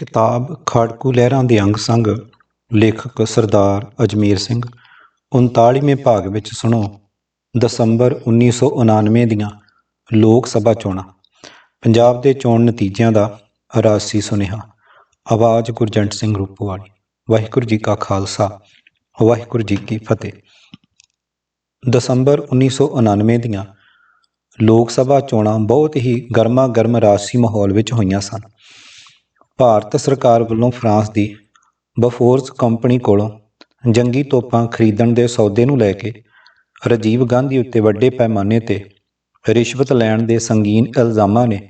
ਕਿਤਾਬ ਖਾੜਕੂ ਲਹਿਰਾਂ ਦੇ ਅੰਗ ਸੰਗ, ਲੇਖਕ ਸਰਦਾਰ ਅਜਮੇਰ ਸਿੰਘ 39ਵੇਂ ਭਾਗ ਵਿੱਚ ਸੁਣੋ। ਦਸੰਬਰ 1999 ਦੀਆਂ ਲੋਕ ਸਭਾ ਚੋਣਾਂ। ਪੰਜਾਬ ਦੇ ਚੋਣ ਨਤੀਜਿਆਂ ਦਾ ਰਾਜਸੀ ਸੁਨੇਹਾ। ਆਵਾਜ਼ ਗੁਰਜੰਟ ਸਿੰਘ ਰੂਪਵਾਲੀ। ਵਾਹਿਗੁਰੂ ਜੀ ਕਾ ਖਾਲਸਾ, ਵਾਹਿਗੁਰੂ ਜੀ ਕੀ ਫਤਿਹ। ਦਸੰਬਰ 1999 ਦੀਆਂ ਲੋਕ ਸਭਾ ਚੋਣਾਂ ਬਹੁਤ ਹੀ ਗਰਮਾ ਗਰਮ ਰਾਜਸੀ ਮਾਹੌਲ ਵਿੱਚ ਹੋਈਆਂ ਸਨ। ਭਾਰਤ ਸਰਕਾਰ ਵੱਲੋਂ ਫਰਾਂਸ ਦੀ ਬਫੋਰਸ ਕੰਪਨੀ ਕੋਲੋਂ ਜੰਗੀ ਤੋਪਾਂ ਖਰੀਦਣ ਦੇ ਸੌਦੇ ਨੂੰ ਲੈ ਕੇ ਰਾਜੀਵ ਗਾਂਧੀ ਉੱਤੇ ਵੱਡੇ ਪੈਮਾਨੇ ਤੇ ਰਿਸ਼ਵਤ ਲੈਣ ਦੇ ਸੰਗੀਨ ਇਲਜ਼ਾਮਾਂ ਨੇ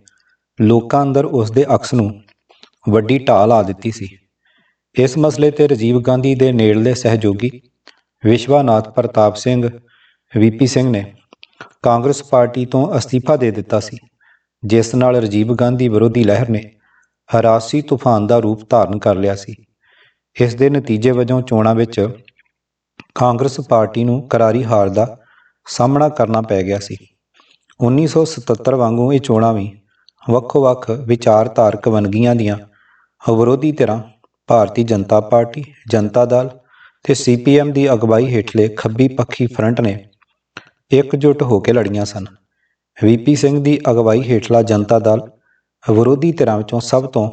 ਲੋਕਾਂ ਅੰਦਰ ਉਸ ਦੇ ਅਕਸ ਨੂੰ ਵੱਡੀ ਢਾਲ ਆ ਦਿੱਤੀ ਸੀ। ਇਸ ਮਸਲੇ ਤੇ ਰਾਜੀਵ ਗਾਂਧੀ ਦੇ ਨੇੜਲੇ ਸਹਿਯੋਗੀ ਵਿਸ਼ਵਾਨਾਥ ਪ੍ਰਤਾਪ ਸਿੰਘ ਵੀਪੀ ਸਿੰਘ ਨੇ ਕਾਂਗਰਸ ਪਾਰਟੀ ਤੋਂ ਅਸਤੀਫਾ ਦੇ ਦਿੱਤਾ ਸੀ, ਜਿਸ ਨਾਲ ਰਾਜੀਵ ਗਾਂਧੀ ਵਿਰੋਧੀ ਲਹਿਰ ਨੇ ਹਰਾਸੀ ਤੂਫਾਨ ਦਾ ਰੂਪ ਧਾਰਨ ਕਰ ਲਿਆ ਸੀ। ਇਸ ਦੇ ਨਤੀਜੇ ਵਜੋਂ ਚੋਣਾਂ ਵਿੱਚ ਕਾਂਗਰਸ ਪਾਰਟੀ ਨੂੰ ਕਰਾਰੀ ਹਾਰ ਦਾ ਸਾਹਮਣਾ ਕਰਨਾ ਪੈ ਗਿਆ ਸੀ। 1977 ਵਾਂਗੂ ਇਹ ਚੋਣਾਂ ਵੀ ਵੱਖੋ-ਵੱਖ ਵਿਚਾਰਧਾਰਕ ਵੰਨਗੀਆਂ ਦੀਆਂ ਵਿਰੋਧੀ ਧਿਰਾਂ, ਭਾਰਤੀ ਜਨਤਾ ਪਾਰਟੀ, ਜਨਤਾ ਦਲ ਤੇ ਸੀਪੀਐਮ ਦੀ ਅਗਵਾਈ ਹੇਠਲੇ ਖੱਬੀ ਪੱਖੀ ਫਰੰਟ ਨੇ ਇਕਜੁੱਟ ਹੋ ਕੇ ਲੜੀਆਂ ਸਨ। ਵੀਪੀ ਸਿੰਘ ਦੀ ਅਗਵਾਈ ਹੇਠਲਾ ਜਨਤਾ ਦਲ ਵਿਰੋਧੀ ਧਿਰਾਂ ਵਿੱਚੋਂ ਸਭ ਤੋਂ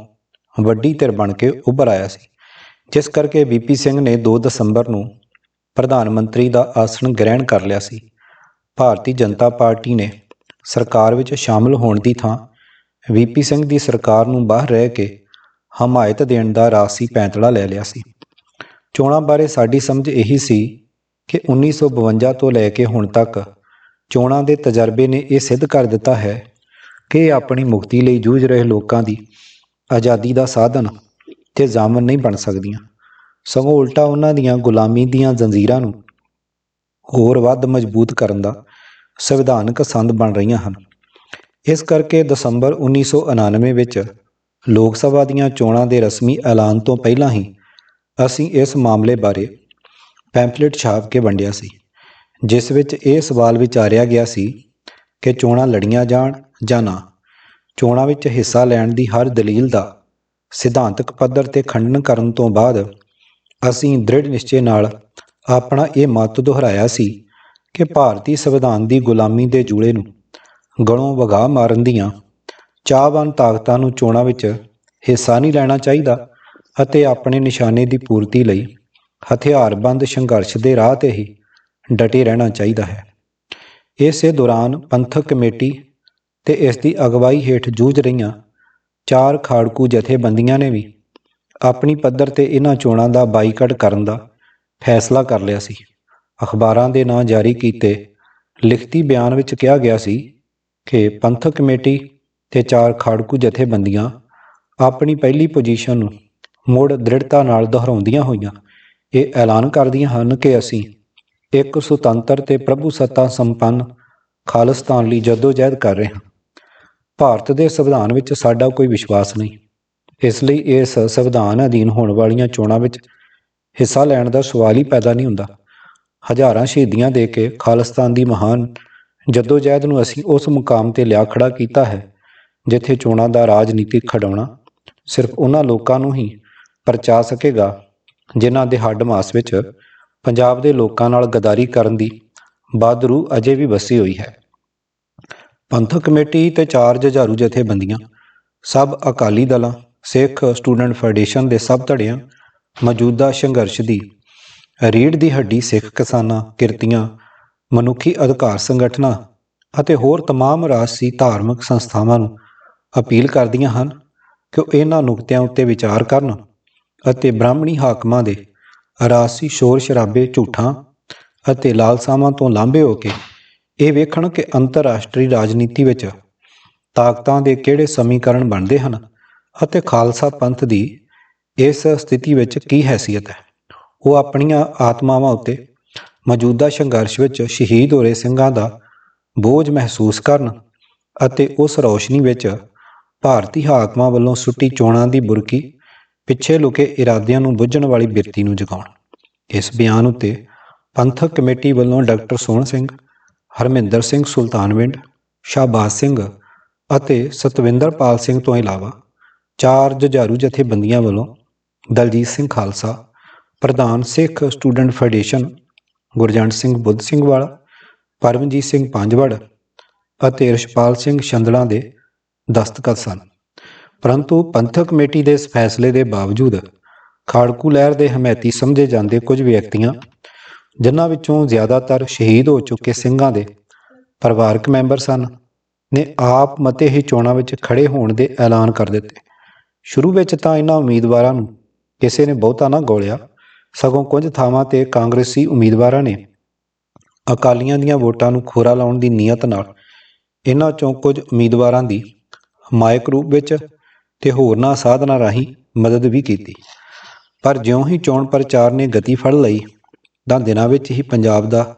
ਵੱਡੀ ਧਿਰ ਬਣ ਕੇ ਉੱਭਰ ਆਇਆ ਸੀ, ਜਿਸ ਕਰਕੇ ਵੀਪੀ ਸਿੰਘ ਨੇ 2 ਦਸੰਬਰ ਨੂੰ ਪ੍ਰਧਾਨ ਮੰਤਰੀ ਦਾ ਆਸਣ ਗ੍ਰਹਿਣ ਕਰ ਲਿਆ ਸੀ। ਭਾਰਤੀ ਜਨਤਾ ਪਾਰਟੀ ਨੇ ਸਰਕਾਰ ਵਿੱਚ ਸ਼ਾਮਲ ਹੋਣ ਦੀ ਥਾਂ ਵੀਪੀ ਸਿੰਘ ਦੀ ਸਰਕਾਰ ਨੂੰ ਬਾਹਰ ਰਹਿ ਕੇ ਹਮਾਇਤ ਦੇਣ ਦਾ ਰਾਸੀ ਪੈਂਤੜਾ ਲੈ ਲਿਆ ਸੀ। ਚੋਣਾਂ ਬਾਰੇ ਸਾਡੀ ਸਮਝ ਇਹੀ ਸੀ ਕਿ 1952 ਤੋਂ ਲੈ ਕੇ ਹੁਣ ਤੱਕ ਚੋਣਾਂ ਦੇ ਤਜਰਬੇ ਨੇ ਇਹ ਸਿੱਧ ਕਰ ਦਿੱਤਾ ਹੈ ਕਿ ਆਪਣੀ ਮੁਕਤੀ ਲਈ ਜੂਝ ਰਹੇ ਲੋਕਾਂ ਦੀ ਆਜ਼ਾਦੀ ਦਾ ਸਾਧਨ ਤੇ ਜ਼ਾਮਨ ਨਹੀਂ ਬਣ ਸਕਦੀਆਂ। ਸਗੋਂ ਉਲਟਾ ਉਹਨਾਂ ਦੀਆਂ ਗੁਲਾਮੀ ਦੀਆਂ ਜ਼ੰਜੀਰਾਂ ਨੂੰ ਹੋਰ ਵੱਧ ਮਜ਼ਬੂਤ ਕਰਨ ਦਾ ਸੰਵਿਧਾਨਕ ਸੰਦ ਬਣ ਰਹੀਆਂ ਹਨ। ਇਸ ਕਰਕੇ ਦਸੰਬਰ 1999 ਵਿੱਚ ਲੋਕ ਸਭਾ ਦੀਆਂ ਚੋਣਾਂ ਦੇ ਰਸਮੀ ਐਲਾਨ ਤੋਂ ਪਹਿਲਾਂ ਹੀ ਅਸੀਂ ਇਸ ਮਾਮਲੇ ਬਾਰੇ ਪੈਂਫਲੇਟ ਛਾਪ ਕੇ ਵੰਡਿਆ ਸੀ, ਜਿਸ ਵਿੱਚ ਇਹ ਸਵਾਲ ਵਿਚਾਰਿਆ ਗਿਆ ਸੀ ਕਿ ਚੋਣਾਂ ਲੜੀਆਂ ਜਾਣ ਜਾਂ ਨਾ। ਚੋਣਾਂ ਵਿੱਚ ਹਿੱਸਾ ਲੈਣ ਦੀ ਹਰ ਦਲੀਲ ਦਾ ਸਿਧਾਂਤਕ ਪੱਧਰ ਤੇ ਖੰਡਨ ਕਰਨ ਤੋਂ ਬਾਅਦ ਅਸੀਂ ਦ੍ਰਿੜ ਨਿਸ਼ਚੇ ਨਾਲ ਆਪਣਾ ਇਹ ਮਤ ਦੁਹਰਾਇਆ ਸੀ ਕਿ ਭਾਰਤੀ ਸੰਵਿਧਾਨ ਦੀ ਗੁਲਾਮੀ ਦੇ ਜੂਲੇ ਨੂੰ ਗਲੋਂ ਵਗਾ ਮਾਰਨ ਦੀਆਂ ਚਾਹਵਾਨ ਤਾਕਤਾਂ ਨੂੰ ਚੋਣਾਂ ਵਿੱਚ ਹਿੱਸਾ ਨਹੀਂ ਲੈਣਾ ਚਾਹੀਦਾ ਅਤੇ ਆਪਣੇ ਨਿਸ਼ਾਨੇ ਦੀ ਪੂਰਤੀ ਲਈ ਹਥਿਆਰਬੰਦ ਸੰਘਰਸ਼ ਦੇ ਰਾਹ ਤੇ ਹੀ ਡਟੇ ਰਹਿਣਾ ਚਾਹੀਦਾ ਹੈ। ਇਸੇ ਦੌਰਾਨ ਪੰਥਕ ਕਮੇਟੀ ਤੇ ਇਸ ਦੀ ਅਗਵਾਈ ਹੇਠ ਜੂਝ ਰਹੀਆਂ ਚਾਰ ਖਾੜਕੂ ਜਥੇਬੰਦੀਆਂ ਨੇ ਵੀ ਆਪਣੀ ਪੱਧਰ ਤੇ ਇਹਨਾਂ ਚੋਣਾਂ ਦਾ ਬਾਈਕਾਟ ਕਰਨ ਦਾ ਫੈਸਲਾ ਕਰ ਲਿਆ ਸੀ। ਅਖਬਾਰਾਂ ਦੇ ਨਾਂ ਜਾਰੀ ਕੀਤੇ ਲਿਖਤੀ ਬਿਆਨ ਵਿੱਚ ਕਿਹਾ ਗਿਆ ਸੀ ਕਿ ਪੰਥਕ ਕਮੇਟੀ ਤੇ ਚਾਰ ਖਾੜਕੂ ਜਥੇਬੰਦੀਆਂ ਆਪਣੀ ਪਹਿਲੀ ਪੋਜੀਸ਼ਨ ਨੂੰ ਮੁੜ ਦ੍ਰਿੜਤਾ ਨਾਲ ਦੁਹਰਾਉਂਦੀਆਂ ਹੋਈਆਂ। ਇਹ ਐਲਾਨ ਕਰਦੀਆਂ ਹਨ ਕਿ ਅਸੀਂ ਇੱਕ ਸੁਤੰਤਰ ਤੇ ਪ੍ਰਭੂ ਸੱਤਾ ਸੰਪੰਨ ਖਾਲਿਸਤਾਨ ਲਈ ਜਦੋਜਹਿਦ ਕਰ ਰਹੇ ਹਾਂ। ਭਾਰਤ ਦੇ ਸੰਵਿਧਾਨ ਵਿੱਚ ਸਾਡਾ ਕੋਈ ਵਿਸ਼ਵਾਸ ਨਹੀਂ। ਇਸ ਲਈ ਇਸ ਸੰਵਿਧਾਨ ਅਧੀਨ ਹੋਣ ਵਾਲੀਆਂ ਚੋਣਾਂ ਵਿੱਚ ਹਿੱਸਾ ਲੈਣ ਦਾ ਸਵਾਲ ਹੀ ਪੈਦਾ ਨਹੀਂ ਹੁੰਦਾ। ਹਜ਼ਾਰਾਂ ਸ਼ਹੀਦੀਆਂ ਦੇ ਕੇ ਖਾਲਿਸਤਾਨ ਦੀ ਮਹਾਨ ਜਦੋਜਹਿਦ ਨੂੰ ਅਸੀਂ ਉਸ ਮੁਕਾਮ ਤੇ ਲਿਆ ਖੜਾ ਕੀਤਾ ਹੈ, ਜਿੱਥੇ ਚੋਣਾਂ ਦਾ ਰਾਜਨੀਤਿਕ ਖਡਾਉਣਾ ਸਿਰਫ ਉਹਨਾਂ ਲੋਕਾਂ ਨੂੰ ਹੀ ਪਰਚਾ ਸਕੇਗਾ, ਜਿਨ੍ਹਾਂ ਦੇ ਹੱਡ ਮਾਸ ਵਿੱਚ ਪੰਜਾਬ ਦੇ ਲੋਕਾਂ ਨਾਲ ਗਦਾਰੀ ਕਰਨ ਦੀ ਬਾਦਰੂ ਅਜੇ ਵੀ ਵਸੀ ਹੋਈ ਹੈ ਪੰਥਕ ਕਮੇਟੀ ਤੇ ਚਾਰ ਜੁਝਾਰੂ ਜਥੇਬੰਦੀਆਂ ਸਭ ਅਕਾਲੀ ਦਲਾਂ ਸਿੱਖ ਸਟੂਡੈਂਟ ਫੈਡਰੇਸ਼ਨ ਦੇ ਸਭ ਧੜਿਆਂ ਮੌਜੂਦਾ ਸੰਘਰਸ਼ ਦੀ ਰੀੜ ਦੀ ਹੱਡੀ ਸਿੱਖ ਕਿਸਾਨਾਂ ਕਿਰਤੀਆਂ ਮਨੁੱਖੀ ਅਧਿਕਾਰ ਸੰਗਠਨਾਂ ਅਤੇ ਹੋਰ तमाम ਰਾਜਸੀ ਧਾਰਮਿਕ ਸੰਸਥਾਵਾਂ ਨੂੰ ਅਪੀਲ ਕਰਦੀਆਂ ਹਨ ਕਿ ਉਹ ਇਹਨਾਂ ਨੁਕਤਿਆਂ ਉੱਤੇ ਵਿਚਾਰ ਕਰਨ ਅਤੇ ਬ੍ਰਾਹਮਣੀ ਹਾਕਮਾਂ ਦੇ ਰਾਜਸੀ ਸ਼ੋਰ ਸ਼ਰਾਬੇ, ਝੂਠਾਂ ਅਤੇ ਲਾਲਸਾਵਾਂ ਤੋਂ ਲਾਂਭੇ ਹੋ ਕੇ ਇਹ ਵੇਖਣ ਕਿ ਅੰਤਰਰਾਸ਼ਟਰੀ ਰਾਜਨੀਤੀ ਵਿੱਚ ਤਾਕਤਾਂ ਦੇ ਕਿਹੜੇ ਸਮੀਕਰਨ ਬਣਦੇ ਹਨ ਅਤੇ ਖਾਲਸਾ ਪੰਥ ਦੀ ਇਸ ਸਥਿਤੀ ਵਿੱਚ ਕੀ ਹੈਸੀਅਤ ਹੈ। ਉਹ ਆਪਣੀਆਂ ਆਤਮਾਵਾਂ ਉੱਤੇ ਮੌਜੂਦਾ ਸੰਘਰਸ਼ ਵਿੱਚ ਸ਼ਹੀਦ ਹੋ ਰਹੇ ਸਿੰਘਾਂ ਦਾ ਬੋਝ ਮਹਿਸੂਸ ਕਰਨ ਅਤੇ ਉਸ ਰੌਸ਼ਨੀ ਵਿੱਚ ਭਾਰਤੀ ਹਾਕਮਾਂ ਵੱਲੋਂ ਸੁੱਟੀ ਚੋਣਾਂ ਦੀ ਬੁਰਕੀ ਪਿੱਛੇ ਲੁਕੇ ਇਰਾਦਿਆਂ ਨੂੰ ਬੁੱਝਣ ਵਾਲੀ ਬਿਰਤੀ ਨੂੰ ਜਗਾਉਣ। ਇਸ ਬਿਆਨ ਉੱਤੇ ਪੰਥਕ ਕਮੇਟੀ ਵੱਲੋਂ ਡਾਕਟਰ ਸੋਹਣ ਸਿੰਘ, ਹਰਮਿੰਦਰ ਸਿੰਘ ਸੁਲਤਾਨਵਿੰਡ ਸ਼ਾਹਬਾਜ਼ ਸਿੰਘ ਅਤੇ ਸਤਵਿੰਦਰਪਾਲ ਸਿੰਘ ਤੋਂ ਇਲਾਵਾ ਚਾਰ ਜੁਝਾਰੂ ਜਥੇਬੰਦੀਆਂ ਵੱਲੋਂ ਦਲਜੀਤ ਸਿੰਘ ਖਾਲਸਾ, ਪ੍ਰਧਾਨ ਸਿੱਖ ਸਟੂਡੈਂਟ ਫੈਡਰੇਸ਼ਨ ਗੁਰਜੰਟ ਸਿੰਘ ਬੁੱਧ ਸਿੰਘ ਵਾਲਾ ਪਰਮਜੀਤ ਸਿੰਘ ਪੰਜਵੜ ਅਤੇ ਰਿਸ਼ਪਾਲ ਸਿੰਘ ਛੰਦਲਾ ਦੇ ਦਸਤਖਤ ਸਨ। ਪਰੰਤੂ ਪੰਥਕ ਕਮੇਟੀ ਦੇ ਇਸ ਫੈਸਲੇ ਦੇ ਬਾਵਜੂਦ ਖਾੜਕੂ ਲਹਿਰ ਦੇ ਹਮਾਇਤੀ ਸਮਝੇ ਜਾਂਦੇ ਕੁਝ ਵਿਅਕਤੀਆਂ, ਜਿਨ੍ਹਾਂ ਵਿੱਚੋਂ ਜ਼ਿਆਦਾਤਰ ਸ਼ਹੀਦ ਹੋ ਚੁੱਕੇ ਸਿੰਘਾਂ ਦੇ ਪਰਿਵਾਰਕ ਮੈਂਬਰ ਸਨ, ਨੇ ਆਪ ਮਤੇ ਹੀ ਚੋਣਾਂ ਵਿੱਚ ਖੜੇ ਹੋਣ ਦੇ ਐਲਾਨ ਕਰ ਦਿੱਤੇ। ਸ਼ੁਰੂ ਵਿੱਚ ਤਾਂ ਇਹਨਾਂ ਉਮੀਦਵਾਰਾਂ ਨੂੰ ਕਿਸੇ ਨੇ ਬਹੁਤਾ ਨਾ ਗੋਲਿਆ, ਸਗੋਂ ਕੁਝ ਥਾਵਾਂ ਤੇ ਕਾਂਗਰਸੀ ਉਮੀਦਵਾਰਾਂ ਨੇ ਅਕਾਲੀਆਂ ਦੀਆਂ ਵੋਟਾਂ ਨੂੰ ਖੋਰਾ ਲਾਉਣ ਦੀ ਨੀਅਤ ਨਾਲ ਇਹਨਾਂ ਚੋਂ ਕੁਝ ਉਮੀਦਵਾਰਾਂ ਦੀ ਹਮਾਇਕ ਰੂਪ ਵਿੱਚ ਤੇ ਹੋਰਨਾਂ ਸਾਧਨਾਂ ਰਾਹੀਂ ਮਦਦ ਵੀ ਕੀਤੀ। ਪਰ ਜਿਉਂ ਹੀ ਚੋਣ ਪ੍ਰਚਾਰ ਨੇ ਗਤੀ ਫੜ ਲਈ, ਤਾਂ ਦਿਨਾਂ ਵਿੱਚ ਹੀ ਪੰਜਾਬ ਦਾ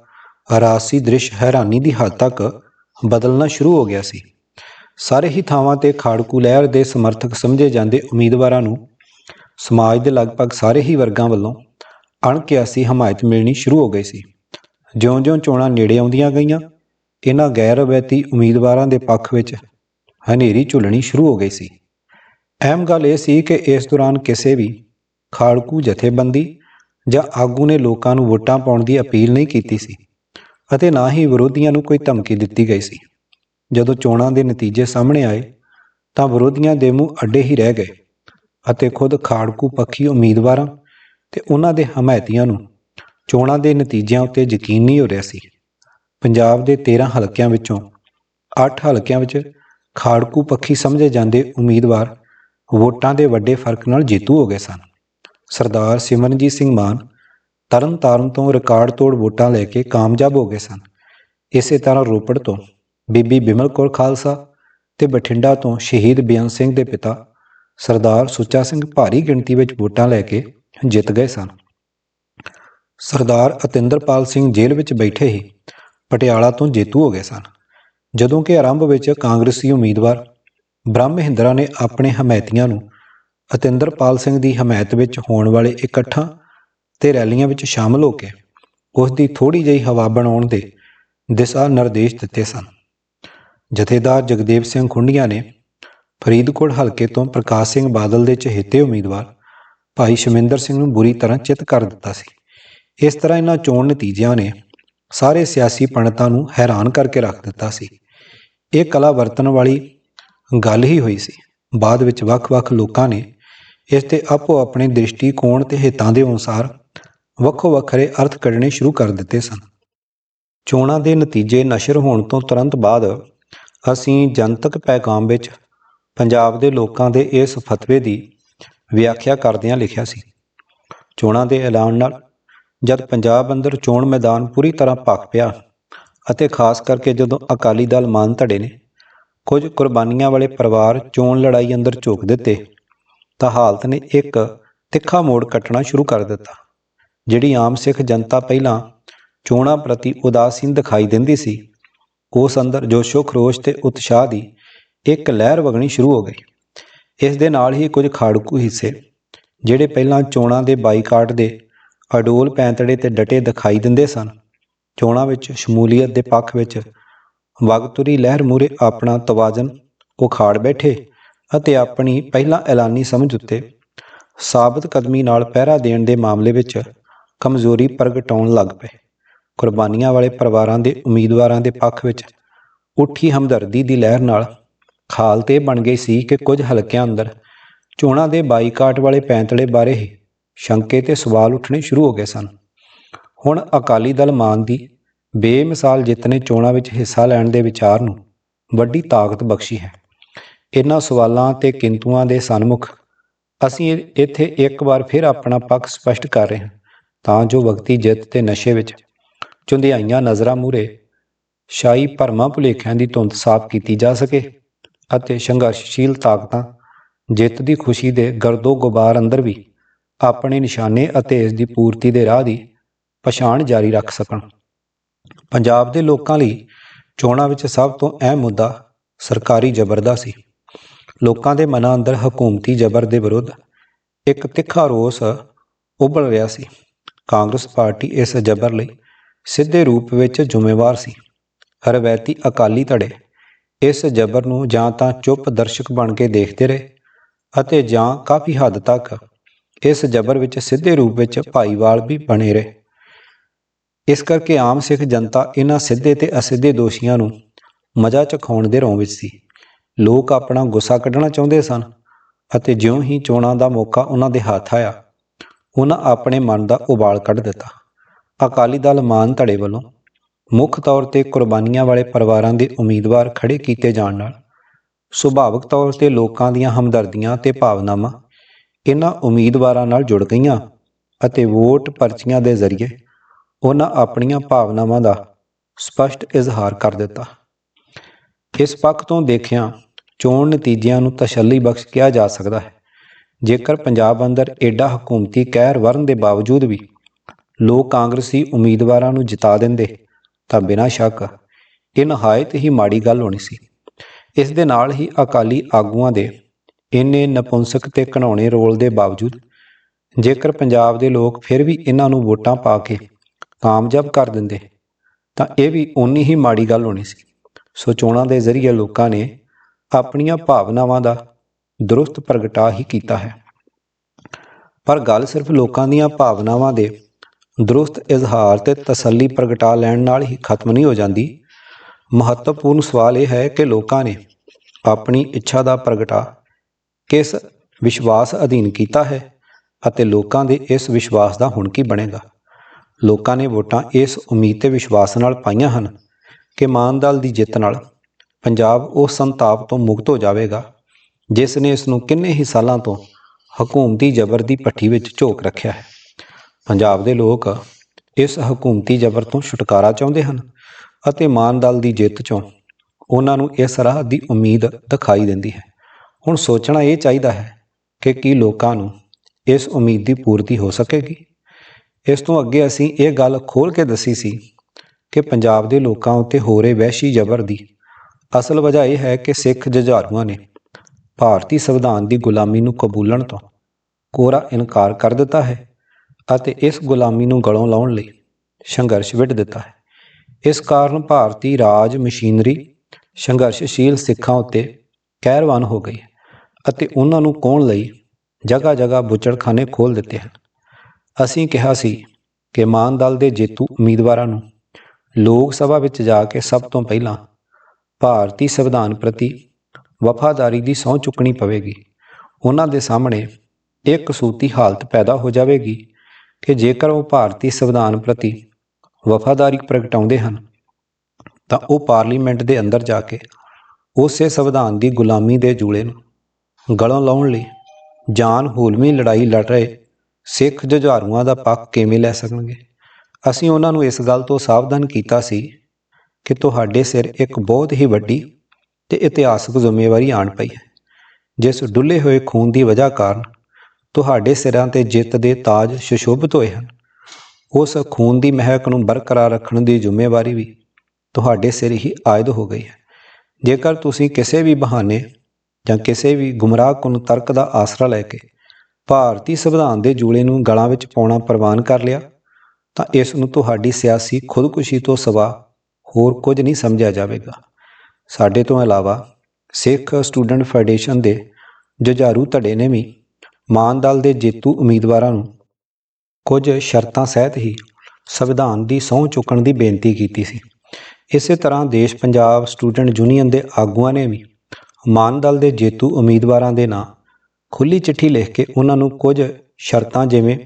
ਰਾਸੀ ਦ੍ਰਿਸ਼ ਹੈਰਾਨੀ ਦੀ ਹੱਦ ਤੱਕ ਬਦਲਣਾ ਸ਼ੁਰੂ ਹੋ ਗਿਆ ਸੀ। ਸਾਰੇ ਹੀ ਥਾਵਾਂ ਤੇ ਖਾੜਕੂ ਲਹਿਰ ਦੇ ਸਮਰਥਕ ਸਮਝੇ ਜਾਂਦੇ ਉਮੀਦਵਾਰਾਂ ਨੂੰ ਸਮਾਜ ਦੇ ਲਗਭਗ ਸਾਰੇ ਹੀ ਵਰਗਾਂ ਵੱਲੋਂ ਅਣਕਿਆਸੀ ਹਮਾਇਤ ਮਿਲਣੀ ਸ਼ੁਰੂ ਹੋ ਗਈ ਸੀ। ਜਿਉਂ-ਜਿਉਂ ਚੋਣਾਂ ਨੇੜੇ ਆਉਂਦੀਆਂ ਗਈਆਂ ਇਹਨਾਂ ਗੈਰ ਰਵਾਇਤੀ ਉਮੀਦਵਾਰਾਂ ਦੇ ਪੱਖ ਵਿੱਚ ਹਨੇਰੀ ਝੁੱਲਣੀ ਸ਼ੁਰੂ ਹੋ ਗਈ ਸੀ। ਅਹਿਮ ਗੱਲ ਇਹ ਸੀ ਕਿ ਇਸ ਦੌਰਾਨ ਕਿਸੇ ਵੀ ਖਾੜਕੂ ਜਥੇਬੰਦੀ ਜਾਂ ਆਗੂ ਨੇ ਲੋਕਾਂ ਨੂੰ ਵੋਟਾਂ ਪਾਉਣ ਦੀ ਅਪੀਲ ਨਹੀਂ ਕੀਤੀ ਸੀ ਅਤੇ ਨਾ ਹੀ ਵਿਰੋਧੀਆਂ ਨੂੰ ਕੋਈ ਧਮਕੀ ਦਿੱਤੀ ਗਈ ਸੀ। ਜਦੋਂ ਚੋਣਾਂ ਦੇ ਨਤੀਜੇ ਸਾਹਮਣੇ ਆਏ ਤਾਂ ਵਿਰੋਧੀਆਂ ਦੇ ਮੂੰਹ ਅੱਡੇ ਹੀ ਰਹਿ ਗਏ ਅਤੇ ਖੁਦ ਖਾੜਕੂ ਪੱਖੀ ਉਮੀਦਵਾਰਾਂ ਤੇ ਉਹਨਾਂ ਦੇ ਹਮਾਇਤੀਆਂ ਨੂੰ ਚੋਣਾਂ ਦੇ ਨਤੀਜਿਆਂ ਉੱਤੇ ਯਕੀਨ ਨਹੀਂ ਹੋ ਰਿਹਾ ਸੀ। ਪੰਜਾਬ ਦੇ 13 ਹਲਕਿਆਂ ਵਿੱਚੋਂ 8 ਹਲਕਿਆਂ ਵਿੱਚ ਖਾੜਕੂ ਪੱਖੀ ਸਮਝੇ ਜਾਂਦੇ ਉਮੀਦਵਾਰ ਵੋਟਾਂ ਦੇ ਵੱਡੇ ਫ਼ਰਕ ਨਾਲ ਜੇਤੂ ਹੋ ਗਏ ਸਨ। ਸਰਦਾਰ ਸਿਮਰਨਜੀਤ ਸਿੰਘ ਮਾਨ ਤਰਨਤਾਰਨ ਤੋਂ ਰਿਕਾਰਡ ਤੋੜ ਵੋਟਾਂ ਲੈ ਕੇ ਕਾਮਯਾਬ ਹੋ ਗਏ ਸਨ। ਇਸੇ ਤਰ੍ਹਾਂ ਰੋਪੜ ਤੋਂ ਬੀਬੀ ਬਿਮਲ ਕੌਰ ਖਾਲਸਾ ਤੇ ਬਠਿੰਡਾ ਤੋਂ ਸ਼ਹੀਦ ਬਿਆਨ ਸਿੰਘ ਦੇ ਪਿਤਾ ਸਰਦਾਰ ਸੁੱਚਾ ਸਿੰਘ ਭਾਰੀ ਗਿਣਤੀ ਵਿੱਚ ਵੋਟਾਂ ਲੈ ਕੇ ਜਿੱਤ ਗਏ ਸਨ। ਸਰਦਾਰ ਅਤਿੰਦਰਪਾਲ ਸਿੰਘ ਜੇਲ੍ਹ ਵਿੱਚ ਬੈਠੇ ਹੀ ਪਟਿਆਲਾ ਤੋਂ ਜੇਤੂ ਹੋ ਗਏ ਸਨ। ਜਦੋਂ ਕਿ ਆਰੰਭ ਵਿੱਚ ਕਾਂਗਰਸੀ ਉਮੀਦਵਾਰ ਬ੍ਰਹਮ ਮਹਿੰਦਰਾ ਨੇ ਆਪਣੇ ਹਮਾਇਤੀਆਂ ਨੂੰ ਅਤਿੰਦਰਪਾਲ ਸਿੰਘ ਦੀ ਹਮਾਇਤ ਵਿੱਚ ਹੋਣ ਵਾਲੇ ਇਕੱਠਾਂ ਤੇ ਰੈਲੀਆਂ ਵਿੱਚ ਸ਼ਾਮਲ ਹੋ ਕੇ ਉਸ ਦੀ ਥੋੜੀ ਜਿਹੀ ਹਵਾ ਬਣਾਉਣ ਦੇ ਦਿਸ਼ਾ ਨਿਰਦੇਸ਼ ਦਿੱਤੇ ਸਨ। ਜਥੇਦਾਰ ਜਗਦੇਵ ਸਿੰਘ ਖੁੰਡੀਆਂ ਨੇ ਫਰੀਦਕੋਟ ਹਲਕੇ ਤੋਂ ਪ੍ਰਕਾਸ਼ ਸਿੰਘ ਬਾਦਲ ਦੇ ਚਹੇਤੇ ਉਮੀਦਵਾਰ ਭਾਈ ਸ਼ਮਿੰਦਰ ਸਿੰਘ ਨੂੰ ਬੁਰੀ ਤਰ੍ਹਾਂ ਚਿੱਤ ਕਰ ਦਿੱਤਾ ਸੀ। ਇਸ ਤਰ੍ਹਾਂ ਇਹਨਾਂ ਚੋਣ ਨਤੀਜਿਆਂ ਨੇ ਸਾਰੇ ਸਿਆਸੀ ਪੰਡਤਾਂ ਨੂੰ ਹੈਰਾਨ ਕਰਕੇ ਰੱਖ ਦਿੱਤਾ ਸੀ। ਇਹ ਕਲਾ ਵਰਤਣ ਵਾਲੀ ਗੱਲ ਹੀ ਹੋਈ ਸੀ। ਬਾਅਦ ਵਿੱਚ ਵੱਖ-ਵੱਖ ਲੋਕਾਂ ਨੇ ਇਸ ਤੇ ਆਪੋ ਆਪਣੇ ਦ੍ਰਿਸ਼ਟੀਕੋਣ ਤੇ ਹਿੱਤਾਂ ਦੇ ਅਨੁਸਾਰ ਵੱਖੋ ਵੱਖਰੇ ਅਰਥ ਕੱਢਣੇ ਸ਼ੁਰੂ ਕਰ ਦਿੱਤੇ ਸਨ। ਚੋਣਾਂ ਦੇ ਨਤੀਜੇ ਨਸ਼ਰ ਹੋਣ ਤੋਂ ਤੁਰੰਤ ਬਾਅਦ ਅਸੀਂ ਜਨਤਕ ਪੈਗਾਮ ਵਿੱਚ ਪੰਜਾਬ ਦੇ ਲੋਕਾਂ ਦੇ ਇਸ ਫਤਵੇ ਦੀ ਵਿਆਖਿਆ ਕਰਦਿਆਂ ਲਿਖਿਆ ਸੀ। ਚੋਣਾਂ ਦੇ ਐਲਾਨ ਨਾਲ ਜਦ ਪੰਜਾਬ ਅੰਦਰ ਚੋਣ ਮੈਦਾਨ ਪੂਰੀ ਤਰ੍ਹਾਂ ਭਖ ਪਿਆ ਅਤੇ ਖਾਸ ਕਰਕੇ ਜਦੋਂ ਅਕਾਲੀ ਦਲ ਮਾਨ ਧੜੇ ਨੇ ਕੁਝ ਕੁਰਬਾਨੀਆਂ ਵਾਲੇ ਪਰਿਵਾਰ ਚੋਣ ਲੜਾਈ ਅੰਦਰ ਝੋਕ ਦਿੱਤੇ, ਤਾਂ ਹਾਲਤ ਨੇ ਇੱਕ ਤਿੱਖਾ ਮੋੜ ਕੱਟਣਾ ਸ਼ੁਰੂ ਕਰ ਦਿੱਤਾ, ਜਿਹੜੀ ਆਮ ਸਿੱਖ ਜਨਤਾ ਪਹਿਲਾਂ ਚੋਣਾਂ ਪ੍ਰਤੀ ਉਦਾਸੀਨ ਦਿਖਾਈ ਦਿੰਦੀ ਸੀ। ਉਸ ਅੰਦਰ ਜੋਸ਼ੋ ਖਰੋਸ਼ ਤੇ ਉਤਸ਼ਾਹ ਦੀ ਇੱਕ ਲਹਿਰ ਵਗਣੀ ਸ਼ੁਰੂ ਹੋ ਗਈ। ਇਸ ਦੇ ਨਾਲ ਹੀ ਕੁਝ ਖਾੜਕੂ ਹਿੱਸੇ, ਜਿਹੜੇ ਪਹਿਲਾਂ ਚੋਣਾਂ ਦੇ ਬਾਈਕਾਟ ਦੇ ਅਡੋਲ ਪੈਂਤੜੇ ਤੇ ਡਟੇ ਦਿਖਾਈ ਦਿੰਦੇ ਸਨ, ਚੋਣਾਂ ਵਿੱਚ ਸ਼ਮੂਲੀਅਤ ਦੇ ਪੱਖ ਵਿੱਚ ਵਗਤੁਰੀ ਲਹਿਰ ਮੂਰੇ ਆਪਣਾ ਤਵਾਜ਼ਨ ਉਖਾੜ ਬੈਠੇ ਅਤੇ ਆਪਣੀ ਪਹਿਲਾਂ ਐਲਾਨੀ ਸਮਝ ਉੱਤੇ ਸਾਬਤ ਕਦਮੀ ਨਾਲ ਪਹਿਰਾ ਦੇਣ ਦੇ ਮਾਮਲੇ ਵਿੱਚ ਕਮਜ਼ੋਰੀ ਪ੍ਰਗਟਾਉਣ ਲੱਗ ਪਏ। ਕੁਰਬਾਨੀਆਂ ਵਾਲੇ ਪਰਿਵਾਰਾਂ ਦੇ ਉਮੀਦਵਾਰਾਂ ਦੇ ਪੱਖ ਵਿੱਚ ਉੱਠੀ ਹਮਦਰਦੀ ਦੀ ਲਹਿਰ ਨਾਲ ਹਾਲਤ ਇਹ ਬਣ ਗਈ ਸੀ ਕਿ ਕੁਝ ਹਲਕਿਆਂ ਅੰਦਰ ਚੋਣਾਂ ਦੇ ਬਾਈਕਾਟ ਵਾਲੇ ਪੈਂਤੜੇ ਬਾਰੇ ਹੀ ਸ਼ੰਕੇ ਤੇ ਸਵਾਲ ਉੱਠਣੇ ਸ਼ੁਰੂ ਹੋ ਗਏ ਸਨ। ਹੁਣ ਅਕਾਲੀ ਦਲ ਮਾਨ ਦੀ ਬੇਮਿਸਾਲ ਜਿੱਤ ਨੇ ਚੋਣਾਂ ਵਿੱਚ ਹਿੱਸਾ ਲੈਣ ਦੇ ਵਿਚਾਰ ਨੂੰ ਵੱਡੀ ਤਾਕਤ ਬਖਸ਼ੀ ਹੈ। ਇਹਨਾਂ ਸਵਾਲਾਂ ਤੇ ਕਿੰਤੂਆਂ ਦੇ ਸਨਮੁਖ ਅਸੀਂ ਇੱਥੇ ਇੱਕ ਵਾਰ ਫਿਰ ਆਪਣਾ ਪੱਖ ਸਪਸ਼ਟ ਕਰ ਰਹੇ ਹਾਂ, ਤਾਂ ਜੋ ਵਕਤੀ ਜਿੱਤ ਤੇ ਨਸ਼ੇ ਵਿੱਚ ਚੁੰਧਿਆਈਆਂ ਨਜ਼ਰਾਂ ਮੂਰੇ ਸ਼ਾਹੀ ਭਰਮਾਂ ਭੁਲੇਖਿਆਂ ਦੀ ਧੁੰਦ ਸਾਫ਼ ਕੀਤੀ ਜਾ ਸਕੇ ਅਤੇ ਸੰਘਰਸ਼ਸ਼ੀਲ ਤਾਕਤਾਂ ਜਿੱਤ ਦੀ ਖੁਸ਼ੀ ਦੇ ਗਰਦੋ ਗੁਬਾਰ ਅੰਦਰ ਵੀ ਆਪਣੇ ਨਿਸ਼ਾਨੇ ਅਤੇ ਇਸ ਦੀ ਪੂਰਤੀ ਦੇ ਰਾਹ ਦੀ ਪਛਾਣ ਜਾਰੀ ਰੱਖ ਸਕਣ। ਪੰਜਾਬ ਦੇ ਲੋਕਾਂ ਲਈ ਚੋਣਾਂ ਵਿੱਚ ਸਭ ਤੋਂ ਅਹਿਮ ਮੁੱਦਾ ਸਰਕਾਰੀ ਜ਼ਬਰ ਦਾ ਸੀ। ਲੋਕਾਂ ਦੇ ਮਨਾਂ ਅੰਦਰ ਹਕੂਮਤੀ ਜ਼ਬਰ ਦੇ ਵਿਰੁੱਧ ਇੱਕ ਤਿੱਖਾ ਰੋਸ ਉੱਭਰ ਰਿਹਾ ਸੀ। ਕਾਂਗਰਸ ਪਾਰਟੀ ਇਸ ਜ਼ਬਰ ਲਈ ਸਿੱਧੇ ਰੂਪ ਵਿੱਚ ਜ਼ਿੰਮੇਵਾਰ ਸੀ। ਰਵੈਤੀ ਅਕਾਲੀ ਧੜੇ ਇਸ ਜ਼ਬਰ ਨੂੰ ਜਾਂ ਤਾਂ ਚੁੱਪ ਦਰਸ਼ਕ ਬਣ ਕੇ ਦੇਖਦੇ ਰਹੇ ਅਤੇ ਜਾਂ ਕਾਫੀ ਹੱਦ ਤੱਕ ਇਸ ਜਬਰ ਵਿੱਚ ਸਿੱਧੇ ਰੂਪ ਵਿੱਚ ਭਾਈਵਾਲ ਵੀ ਬਣੇ ਰਹੇ। ਇਸ ਕਰਕੇ ਆਮ ਸਿੱਖ ਜਨਤਾ ਇਹਨਾਂ ਸਿੱਧੇ ਤੇ ਅਸਿੱਧੇ ਦੋਸ਼ੀਆਂ ਨੂੰ ਮਜ਼ਾ ਚਖਾਉਣ ਦੇ ਰੌਂ ਵਿੱਚ ਸੀ। ਲੋਕ ਆਪਣਾ ਗੁੱਸਾ ਕੱਢਣਾ ਚਾਹੁੰਦੇ ਸਨ ਅਤੇ ਜਿਉਂ ਹੀ ਚੋਣਾਂ ਦਾ ਮੌਕਾ ਉਹਨਾਂ ਦੇ ਹੱਥ ਆਇਆ, ਉਹਨਾਂ ਆਪਣੇ ਮਨ ਦਾ ਉਬਾਲ ਕੱਢ ਦਿੱਤਾ। ਅਕਾਲੀ ਦਲ ਮਾਨ ਧੜੇ ਵੱਲੋਂ ਮੁੱਖ ਤੌਰ ਤੇ ਕੁਰਬਾਨੀਆਂ ਵਾਲੇ ਪਰਿਵਾਰਾਂ ਦੇ ਉਮੀਦਵਾਰ ਖੜੇ ਕੀਤੇ ਜਾਣ ਨਾਲ ਸੁਭਾਵਿਕ ਤੌਰ ਤੇ ਲੋਕਾਂ ਦੀਆਂ ਹਮਦਰਦੀਆਂ ਤੇ ਭਾਵਨਾਵਾਂ ਇਹਨਾਂ ਉਮੀਦਵਾਰਾਂ ਨਾਲ ਜੁੜ ਗਈਆਂ ਅਤੇ ਵੋਟ ਪਰਚੀਆਂ ਦੇ ਜ਼ਰੀਏ ਉਹਨਾਂ ਆਪਣੀਆਂ ਭਾਵਨਾਵਾਂ ਦਾ ਸਪਸ਼ਟ ਇਜ਼ਹਾਰ ਕਰ ਦਿੱਤਾ। ਇਸ ਪੱਖ ਤੋਂ ਦੇਖਿਆ ਚੋਣ ਨਤੀਜਿਆਂ ਨੂੰ ਤਸੱਲੀ ਬਖਸ਼ ਕਿਹਾ ਜਾ ਸਕਦਾ ਹੈ। ਜੇਕਰ ਪੰਜਾਬ ਅੰਦਰ ਏਡਾ ਹਕੂਮਤੀ ਕਹਿਰ ਵਰਨ ਦੇ ਬਾਵਜੂਦ ਵੀ ਲੋਕ ਕਾਂਗਰਸੀ ਉਮੀਦਵਾਰਾਂ ਨੂੰ ਜਿਤਾ ਦਿੰਦੇ, ਤਾਂ ਬਿਨਾਂ ਸ਼ੱਕ ਇਹ ਨਹਾਇਤ ਹੀ ਮਾੜੀ ਗੱਲ ਹੋਣੀ ਸੀ। ਇਸ ਦੇ ਨਾਲ ਹੀ ਅਕਾਲੀ ਆਗੂਆਂ ਦੇ ਇੰਨੇ ਨਪੁੰਸਕ ਤੇ ਘਣਾਉਣੇ ਰੋਲ ਦੇ ਬਾਵਜੂਦ ਜੇਕਰ ਪੰਜਾਬ ਦੇ ਲੋਕ ਫਿਰ ਵੀ ਇਹਨਾਂ ਨੂੰ ਵੋਟਾਂ ਪਾ ਕੇ ਕਾਮਯਾਬ ਕਰ ਦਿੰਦੇ। ਤਾਂ ਇਹ ਵੀ ਓਨੀ ਹੀ ਮਾੜੀ ਗੱਲ ਹੋਣੀ ਸੀ। ਸੋ ਚੋਣਾਂ ਦੇ ਜ਼ਰੀਏ ਲੋਕਾਂ ਨੇ ਆਪਣੀਆਂ ਭਾਵਨਾਵਾਂ ਦਾ ਦਰੁਸਤ ਪ੍ਰਗਟਾ ਹੀ ਕੀਤਾ ਹੈ। ਪਰ ਗੱਲ ਸਿਰਫ ਲੋਕਾਂ ਦੀਆਂ ਭਾਵਨਾਵਾਂ ਦੇ ਦਰੁਸਤ ਇਜ਼ਹਾਰ ਤੇ ਤਸੱਲੀ ਪ੍ਰਗਟਾ ਲੈਣ ਨਾਲ ਹੀ ਖਤਮ ਨਹੀਂ ਹੋ ਜਾਂਦੀ। ਮਹੱਤਵਪੂਰਨ ਸਵਾਲ ਇਹ ਹੈ ਕਿ ਲੋਕਾਂ ਨੇ ਆਪਣੀ ਇੱਛਾ ਦਾ ਪ੍ਰਗਟਾ ਕਿਸ ਵਿਸ਼ਵਾਸ ਅਧੀਨ ਕੀਤਾ ਹੈ ਅਤੇ ਲੋਕਾਂ ਦੇ ਇਸ ਵਿਸ਼ਵਾਸ ਦਾ ਹੁਣ ਕੀ ਬਣੇਗਾ? ਲੋਕਾਂ ਨੇ ਵੋਟਾਂ ਇਸ ਉਮੀਦ ਤੇ ਵਿਸ਼ਵਾਸ ਨਾਲ ਪਾਈਆਂ ਹਨ ਕਿ ਮਾਨ ਦਲ ਦੀ ਜਿੱਤ ਨਾਲ ਪੰਜਾਬ ਉਸ ਸੰਤਾਪ ਤੋਂ ਮੁਕਤ ਹੋ ਜਾਵੇਗਾ, ਜਿਸ ਨੇ ਇਸ ਨੂੰ ਕਿੰਨੇ ਹੀ ਸਾਲਾਂ ਤੋਂ ਹਕੂਮਤੀ ਜ਼ਬਰ ਦੀ ਭੱਠੀ ਵਿੱਚ ਝੋਕ ਰੱਖਿਆ ਹੈ। ਪੰਜਾਬ ਦੇ ਲੋਕ ਇਸ ਹਕੂਮਤੀ ਜ਼ਬਰ ਤੋਂ ਛੁਟਕਾਰਾ ਚਾਹੁੰਦੇ ਹਨ ਅਤੇ ਮਾਨ ਦਲ ਦੀ ਜਿੱਤ ਚੋਂ ਉਹਨਾਂ ਨੂੰ ਇਸ ਰਾਹ ਦੀ ਉਮੀਦ ਦਿਖਾਈ ਦਿੰਦੀ ਹੈ। ਹੁਣ ਸੋਚਣਾ ਇਹ ਚਾਹੀਦਾ ਹੈ ਕਿ ਕੀ ਲੋਕਾਂ ਨੂੰ ਇਸ ਉਮੀਦ ਦੀ ਪੂਰਤੀ ਹੋ ਸਕੇਗੀ? ਇਸ ਤੋਂ ਅੱਗੇ ਅਸੀਂ ਇਹ ਗੱਲ ਖੋਲ ਕੇ ਦੱਸੀ ਸੀ ਕਿ ਪੰਜਾਬ ਦੇ ਲੋਕਾਂ ਉੱਤੇ ਹੋ ਰਹੇ ਵਹਿਸ਼ੀ ਜ਼ਬਰ ਦੀ ਅਸਲ ਵਜ੍ਹਾ ਇਹ ਹੈ ਕਿ ਸਿੱਖ ਜੁਝਾਰੂਆਂ ਨੇ ਭਾਰਤੀ ਸੰਵਿਧਾਨ ਦੀ ਗੁਲਾਮੀ ਨੂੰ ਕਬੂਲਣ ਤੋਂ ਕੋਰਾ ਇਨਕਾਰ ਕਰ ਦਿੱਤਾ ਹੈ ਅਤੇ ਇਸ ਗੁਲਾਮੀ ਨੂੰ ਗਲੋਂ ਲਾਉਣ ਲਈ ਸੰਘਰਸ਼ ਵਿੱਢ ਦਿੱਤਾ ਹੈ। ਇਸ ਕਾਰਨ ਭਾਰਤੀ ਰਾਜ ਮਸ਼ੀਨਰੀ ਸੰਘਰਸ਼ਸ਼ੀਲ ਸਿੱਖਾਂ ਉੱਤੇ ਕਹਿਰਵਾਨ ਹੋ ਗਈ ਅਤੇ ਉਹਨਾਂ ਨੂੰ ਕੋਣ ਲਈ ਜਗ੍ਹਾ ਜਗ੍ਹਾ ਬੁੱਚੜਖਾਨੇ ਖੋਲ ਦਿੱਤੇ ਹਨ। ਅਸੀਂ ਕਿਹਾ ਸੀ ਕਿ ਮਾਨ ਦਲ ਦੇ ਜੇਤੂ ਉਮੀਦਵਾਰਾਂ ਨੂੰ ਲੋਕ ਸਭਾ ਵਿੱਚ ਜਾ ਕੇ ਸਭ ਤੋਂ ਪਹਿਲਾਂ ਭਾਰਤੀ ਸੰਵਿਧਾਨ ਪ੍ਰਤੀ ਵਫਾਦਾਰੀ ਦੀ ਸਹੁੰ ਚੁੱਕਣੀ ਪਵੇਗੀ। ਉਹਨਾਂ ਦੇ ਸਾਹਮਣੇ ਇੱਕ ਸੂਤੀ ਹਾਲਤ ਪੈਦਾ ਹੋ ਜਾਵੇਗੀ ਕਿ ਜੇਕਰ ਉਹ ਭਾਰਤੀ ਸੰਵਿਧਾਨ ਪ੍ਰਤੀ ਵਫਾਦਾਰੀ ਪ੍ਰਗਟਾਉਂਦੇ ਹਨ, ਤਾਂ ਉਹ ਪਾਰਲੀਮੈਂਟ ਦੇ ਅੰਦਰ ਜਾ ਕੇ ਉਸੇ ਸੰਵਿਧਾਨ ਦੀ ਗੁਲਾਮੀ ਦੇ ਜੂਲੇ ਨੂੰ ਗਲੋਂ ਲਾਉਣ ਲਈ ਜਾਨ ਹੂਲਮੀ ਲੜਾਈ ਲੜ ਰਹੇ ਸਿੱਖ ਜੁਝਾਰੂਆਂ ਦਾ ਪੱਖ ਕਿਵੇਂ ਲੈ ਸਕਣਗੇ? ਅਸੀਂ ਉਹਨਾਂ ਨੂੰ ਇਸ ਗੱਲ ਤੋਂ ਸਾਵਧਾਨ ਕੀਤਾ ਸੀ ਕਿ ਤੁਹਾਡੇ ਸਿਰ ਇੱਕ ਬਹੁਤ ਹੀ ਵੱਡੀ ਤੇ ਇਤਿਹਾਸਕ ਜ਼ਿੰਮੇਵਾਰੀ ਆਣ ਪਈ ਹੈ। ਜਿਸ ਡੁੱਲੇ ਹੋਏ ਖੂਨ ਦੀ ਵਜ੍ਹਾ ਕਾਰਨ ਤੁਹਾਡੇ ਸਿਰਾਂ ਤੇ ਜਿੱਤ ਦੇ ਤਾਜ ਸੁਸ਼ੋਭਿਤ ਹੋਏ ਹਨ। ਉਸ ਖੂਨ ਦੀ ਮਹਿਕ ਨੂੰ ਬਰਕਰਾਰ ਰੱਖਣ ਦੀ ਜ਼ਿੰਮੇਵਾਰੀ ਵੀ ਤੁਹਾਡੇ ਸਿਰ ਹੀ ਆਇਦ ਹੋ ਗਈ ਹੈ। ਜੇਕਰ ਤੁਸੀਂ ਕਿਸੇ ਵੀ ਬਹਾਨੇ ਜਾਂ ਕਿਸੇ ਵੀ ਗੁੰਮਰਾਹਕੁਨ ਤਰਕ ਦਾ ਆਸਰਾ ਲੈ ਕੇ ਭਾਰਤੀ ਸੰਵਿਧਾਨ ਦੇ ਜੂਲੇ ਨੂੰ ਗਲਾਂ ਵਿੱਚ ਪਾਉਣਾ ਪ੍ਰਵਾਨ ਕਰ ਲਿਆ, ਤਾਂ ਇਸ ਨੂੰ ਤੁਹਾਡੀ ਸਿਆਸੀ ਖੁਦਕੁਸ਼ੀ ਤੋਂ ਸਿਵਾ ਹੋਰ ਕੁਝ ਨਹੀਂ ਸਮਝਿਆ ਜਾਵੇਗਾ। ਸਾਡੇ ਤੋਂ ਇਲਾਵਾ ਸਿੱਖ ਸਟੂਡੈਂਟ ਫੈਡਰੇਸ਼ਨ ਦੇ ਜੁਝਾਰੂ ਧੜੇ ਨੇ ਵੀ ਮਾਨ ਦਲ ਦੇ ਜੇਤੂ ਉਮੀਦਵਾਰਾਂ ਨੂੰ ਕੁਝ ਸ਼ਰਤਾਂ ਸਹਿਤ ਹੀ ਸੰਵਿਧਾਨ ਦੀ ਸਹੁੰ ਚੁੱਕਣ ਦੀ ਬੇਨਤੀ ਕੀਤੀ ਸੀ। ਇਸੇ ਤਰ੍ਹਾਂ ਦੇਸ਼ ਪੰਜਾਬ ਸਟੂਡੈਂਟ ਯੂਨੀਅਨ ਦੇ ਆਗੂਆਂ ਨੇ ਵੀ ਮਾਨ ਦਲ ਦੇ ਜੇਤੂ ਉਮੀਦਵਾਰਾਂ ਦੇ ਨਾਂ ਖੁੱਲੀ ਚਿੱਠੀ ਲਿਖ ਕੇ ਉਹਨਾਂ ਨੂੰ ਕੁਝ ਸ਼ਰਤਾਂ ਜਿਵੇਂ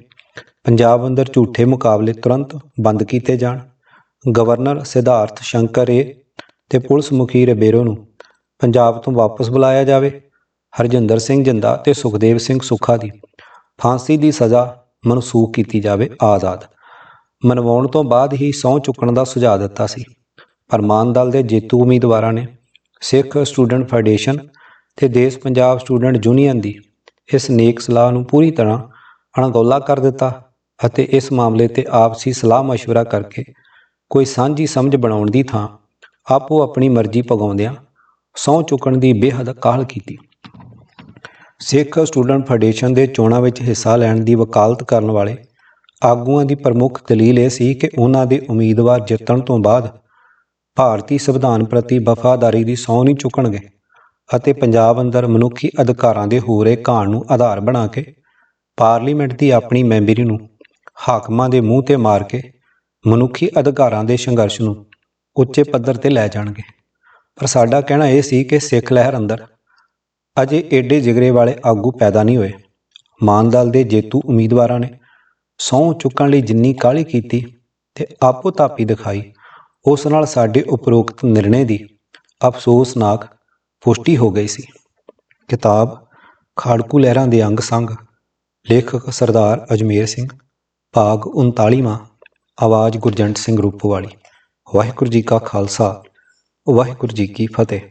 ਪੰਜਾਬ ਅੰਦਰ ਝੂਠੇ ਮੁਕਾਬਲੇ ਤੁਰੰਤ ਬੰਦ ਕੀਤੇ ਜਾਣ, ਗਵਰਨਰ ਸਿਧਾਰਥ ਸ਼ੰਕਰ ਏ ਤੇ ਪੁਲਿਸ ਮੁਖੀ ਰਬੇਰੋ ਨੂੰ ਪੰਜਾਬ ਤੋਂ ਵਾਪਸ ਬੁਲਾਇਆ ਜਾਵੇ, ਹਰਜਿੰਦਰ ਸਿੰਘ ਜਿੰਦਾ ਤੇ ਸੁਖਦੇਵ ਸਿੰਘ ਸੁੱਖਾ ਦੀ ਫਾਂਸੀ ਦੀ ਸਜ਼ਾ ਮਨਸੂਖ ਕੀਤੀ ਜਾਵੇ ਆਜ਼ਾਦ। ਮਨਵਾਉਣ ਤੋਂ ਬਾਅਦ ਹੀ ਸਹੁੰ ਚੁੱਕਣ ਦਾ ਸੁਝਾਅ ਦਿੱਤਾ ਸੀ। ਪਰ ਮਾਨ ਦਲ ਦੇ ਜੇਤੂ ਉਮੀਦਵਾਰਾਂ ਨੇ ਸਿੱਖ ਸਟੂਡੈਂਟ ਫੈਡਰੇਸ਼ਨ ਤੇ ਦੇਸ਼ ਪੰਜਾਬ ਸਟੂਡੈਂਟ ਯੂਨੀਅਨ ਦੀ ਇਸ ਨੇਕ ਸਲਾਹ ਨੂੰ ਪੂਰੀ ਤਰ੍ਹਾਂ ਅਣਗੌਲਾ ਕਰ ਦਿੱਤਾ ਅਤੇ ਇਸ ਮਾਮਲੇ ਤੇ ਆਪਸੀ ਸਲਾਹ مشਵਰਾ ਕਰਕੇ ਕੋਈ ਸਾਂਝੀ ਸਮਝ ਬਣਾਉਣ ਦੀ ਥਾਂ ਆਪੋ ਆਪਣੀ ਮਰਜ਼ੀ ਪਗਾਉਂਦਿਆਂ ਸੌ ਚੁੱਕਣ ਦੀ ਬੇਹੱਦ ਕਾਹਲ ਕੀਤੀ। ਸਿੱਖ ਸਟੂਡੈਂਟ ਫੈਡਰੇਸ਼ਨ ਦੇ ਚੋਣਾਂ ਵਿੱਚ ਹਿੱਸਾ ਲੈਣ ਦੀ ਵਕਾਲਤ ਕਰਨ ਵਾਲੇ ਆਗੂਆਂ ਦੀ ਪ੍ਰਮੁੱਖ ਦਲੀਲ ਇਹ ਸੀ ਕਿ ਉਹਨਾਂ ਦੇ ਉਮੀਦਵਾਰ ਜਿੱਤਣ ਤੋਂ ਬਾਅਦ ਭਾਰਤੀ ਸੰਵਿਧਾਨ ਪ੍ਰਤੀ ਵਫਾਦਾਰੀ ਦੀ ਸਹੁੰ ਨਹੀਂ ਚੁੱਕਣਗੇ। ਅਤੇ ਪੰਜਾਬ ਅੰਦਰ ਮਨੁੱਖੀ ਅਧਿਕਾਰਾਂ ਦੇ ਹੋ ਰਹੇ ਘਾਣ ਨੂੰ ਆਧਾਰ ਬਣਾ ਕੇ ਪਾਰਲੀਮੈਂਟ ਦੀ ਆਪਣੀ ਮੈਂਬਰੀ ਨੂੰ ਹਾਕਮਾਂ ਦੇ ਮੂੰਹ ਤੇ ਮਾਰ ਕੇ ਮਨੁੱਖੀ ਅਧਿਕਾਰਾਂ ਦੇ ਸੰਘਰਸ਼ ਨੂੰ ਉੱਚੇ ਪੱਧਰ ਤੇ ਲੈ ਜਾਣਗੇ। ਪਰ ਸਾਡਾ ਕਹਿਣਾ ਇਹ ਸੀ ਕਿ ਸਿੱਖ ਲਹਿਰ ਅੰਦਰ ਅਜੇ ਏਡੇ ਜਿਗਰੇ ਵਾਲੇ ਆਗੂ ਪੈਦਾ ਨਹੀਂ ਹੋਏ। ਮਾਨਦਲ ਦੇ ਜੇਤੂ ਉਮੀਦਵਾਰਾਂ ਨੇ ਸਹੁੰ ਚੁੱਕਣ ਲਈ ਜਿੰਨੀ ਕਾਹਲੀ ਕੀਤੀ ਤੇ ਆਪੋ ਤਾਪੀ ਦਿਖਾਈ, ਉਸ ਨਾਲ ਸਾਡੇ ਉਪਰੋਕਤ ਨਿਰਣੇ ਦੀ ਅਫਸੋਸਨਾਕ ਪੁਸ਼ਟੀ ਹੋ ਗਈ ਸੀ। ਕਿਤਾਬ ਖਾੜਕੂ ਲਹਿਰਾਂ ਦੇ ਅੰਗ ਸੰਗ, ਲੇਖਕ ਸਰਦਾਰ ਅਜਮੇਰ ਸਿੰਘ, ਭਾਗ 39ਵਾਂ ਆਵਾਜ਼ ਗੁਰਜੰਟ ਸਿੰਘ ਰੂਪੋਵਾਲੀ। ਵਾਹਿਗੁਰੂ ਜੀ ਕਾ ਖਾਲਸਾ, ਵਾਹਿਗੁਰੂ ਜੀ ਕੀ ਫਤਿਹ।